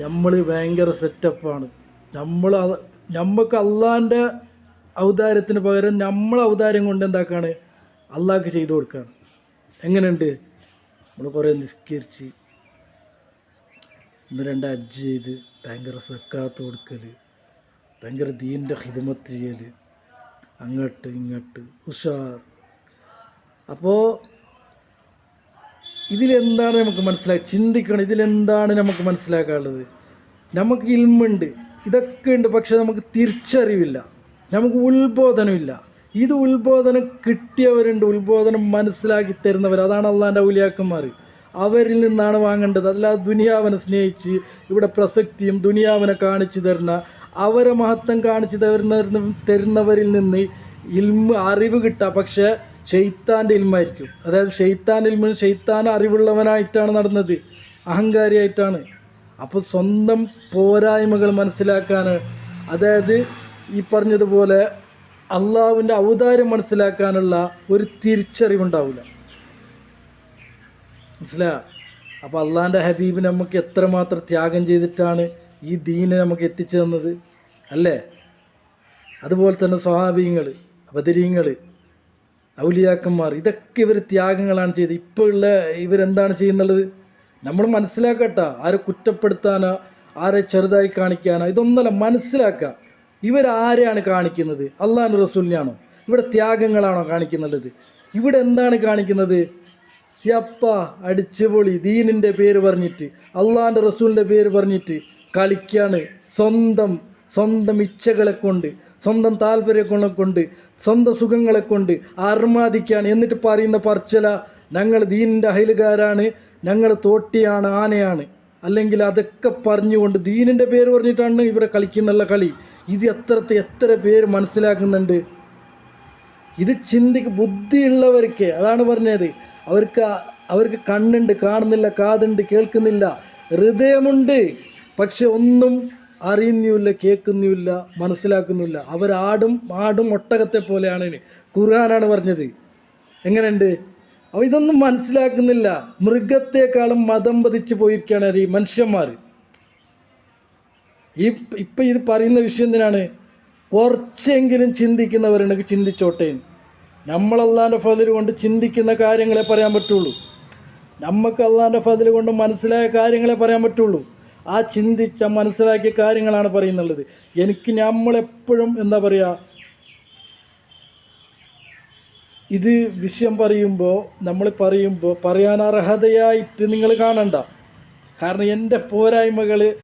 നമ്മൾ ഭയങ്കര സെറ്റപ്പാണ്. നമ്മൾ നമുക്ക് അള്ളാന്റെ അവതാരത്തിന് പകരം നമ്മൾ അവതാരം കൊണ്ട് എന്താക്കാണ്? അള്ളാഹ്ക്ക് ചെയ്തു കൊടുക്കുകയാണ് എങ്ങനെയുണ്ട്? നമ്മൾ കുറേ നിസ്കരിച്ച് ഒന്ന് രണ്ട് അജ്ജ് ചെയ്ത് ഭയങ്കര സക്കാത്ത് കൊടുക്കൽ ഭയങ്കര ദീന്റെ ഹിദമത്ത് ചെയ്യൽ അങ്ങോട്ട് ഇങ്ങോട്ട് ഉഷാർ. അപ്പോൾ ഇതിലെന്താണ് നമുക്ക് മനസ്സിലാക്കുക ചിന്തിക്കണം. ഇതിലെന്താണ് നമുക്ക് മനസ്സിലാക്കാനുള്ളത്? നമുക്ക് ഇൽമുണ്ട്. ഇതൊക്കെ ഉണ്ട് പക്ഷെ നമുക്ക് തിരിച്ചറിവില്ല. നമുക്ക് ഉത്ബോധനമില്ല. ഇത് ഉത്ബോധനം കിട്ടിയവരുണ്ട്. ഉത്ബോധനം മനസ്സിലാക്കി തരുന്നവർ. അതാണ് അള്ളാന്റെ ഔലിയാക്കന്മാർ അവരിൽ നിന്നാണ് വാങ്ങേണ്ടത്. അല്ലാതെ ദുനിയാവനെ സ്നേഹിച്ച് ഇവിടെ പ്രസക്തിയും ദുനിയാവനെ കാണിച്ചു തരുന്ന അവരെ മഹത്വം കാണിച്ചു തരുന്ന തരുന്നവരിൽ നിന്ന് ഇൽമ അറിവ് കിട്ടുക പക്ഷേ ഷെയ്ത്താന്റെ ഇൽമായിരിക്കും. അതായത് ഷെയ്ത്താൻ ഇൽമ ഷെയ്ത്താൻ അറിവുള്ളവനായിട്ടാണ് നടന്നത്. അഹങ്കാരിയായിട്ടാണ്. അപ്പോൾ സ്വന്തം പോരായ്മകൾ മനസ്സിലാക്കാൻ അതായത് ഈ പറഞ്ഞതുപോലെ അള്ളാവിന്റെ അവതാരം മനസ്സിലാക്കാനുള്ള ഒരു തിരിച്ചറിവുണ്ടാവില്ല മനസ്സിലാ? അപ്പോൾ അള്ളാഹിന്റെ ഹബീബ് നമുക്ക് എത്രമാത്രം ത്യാഗം ചെയ്തിട്ടാണ് ഈ ദീനെ നമുക്ക് എത്തിച്ചു തന്നത്? അല്ലേ? അതുപോലെ തന്നെ സ്വഹാബീങ്ങൾ ബദരീങ്ങൾ ഔലിയാക്കന്മാർ. ഇതൊക്കെ ഇവർ ത്യാഗങ്ങളാണ് ചെയ്തത്. ഇപ്പോൾ ഉള്ള ഇവരെന്താണ് ചെയ്യുന്നുള്ളത്? നമ്മൾ മനസ്സിലാക്കട്ട ആരെ കുറ്റപ്പെടുത്താനോ ആരെ ചെറുതായി കാണിക്കാനോ ഇതൊന്നല്ല മനസ്സിലാക്കുക ഇവരാരെയാണ് കാണിക്കുന്നത്? അള്ളാഹു റസൂലിനെയാണോ? ഇവിടെ ത്യാഗങ്ങളാണോ കാണിക്കുന്നുള്ളത്? ഇവിടെ എന്താണ് കാണിക്കുന്നത്? സിയപ്പ അടിച്ചുപൊളി ദീനിന്റെ പേര് പറഞ്ഞിട്ട് അള്ളാഹിന്റെ റസൂലിന്റെ പേര് പറഞ്ഞിട്ട് കളിക്കാണ് സ്വന്തം സ്വന്തം ഇച്ഛകളെ കൊണ്ട് സ്വന്തം താല്പര്യങ്ങളെ കൊണ്ട് സ്വന്തം സുഖങ്ങളെ കൊണ്ട് അർമാദിക്കാണ് എന്നിട്ട് പറയുന്ന പർച്ചല ഞങ്ങൾ ദീനിന്റെ അയലുകാരാണ് ഞങ്ങൾ തോട്ടിയാണ് ആനയാണ്. അല്ലെങ്കിൽ അതൊക്കെ പറഞ്ഞുകൊണ്ട് ദീനിന്റെ പേര് പറഞ്ഞിട്ടാണ് ഇവിടെ കളിക്കുന്നുള്ള കളി. ഇത് എത്രത്തെ എത്ര പേര് മനസ്സിലാക്കുന്നുണ്ട്? ഇത് ചിന്തിക്ക് ബുദ്ധിയുള്ളവർക്ക് അതാണ് പറഞ്ഞത്. അവർക്ക് അവർക്ക് കണ്ണുണ്ട് കാണുന്നില്ല കാതുണ്ട് കേൾക്കുന്നില്ല. ഹൃദയമുണ്ട് പക്ഷെ ഒന്നും അറിയുന്നില്ല കേൾക്കുന്നില്ല മനസ്സിലാക്കുന്നില്ല. അവരാടും ആടും ഒട്ടകത്തെ പോലെയാണ് ഇനി. ഖുർആനാണ് പറഞ്ഞത്. എങ്ങനെയുണ്ട്? അവ ഇതൊന്നും മനസ്സിലാക്കുന്നില്ല. മൃഗത്തെക്കാളും മതം പതിച്ചു പോയിരിക്കുകയാണ് ഈ മനുഷ്യന്മാർ. ഈ ഇപ്പം ഇത് പറയുന്ന വിഷയം എന്തിനാണ്? കുറച്ചെങ്കിലും ചിന്തിക്കുന്നവരുണ്ടെങ്കിൽ ചിന്തിച്ചോട്ടെ. നമ്മൾ അള്ളാന്റെ ഫതിൽ കൊണ്ട് ചിന്തിക്കുന്ന കാര്യങ്ങളെ പറയാൻ പറ്റുള്ളൂ. നമുക്ക് അള്ളാന്റെ ഫതിൽ കൊണ്ട് മനസ്സിലായ കാര്യങ്ങളെ പറയാൻ പറ്റുള്ളൂ. ആ ചിന്തിച്ച മനസ്സിലാക്കിയ കാര്യങ്ങളാണ് പറയുന്നുള്ളത്. എനിക്ക് നമ്മളെപ്പോഴും എന്താ പറയുക ഇത് വിഷയം പറയുമ്പോൾ നമ്മൾ പറയുമ്പോൾ പറയാൻ അർഹതയായിട്ട് നിങ്ങൾ കാണണ്ട. കാരണം എന്റെ പോരായ്മകൾ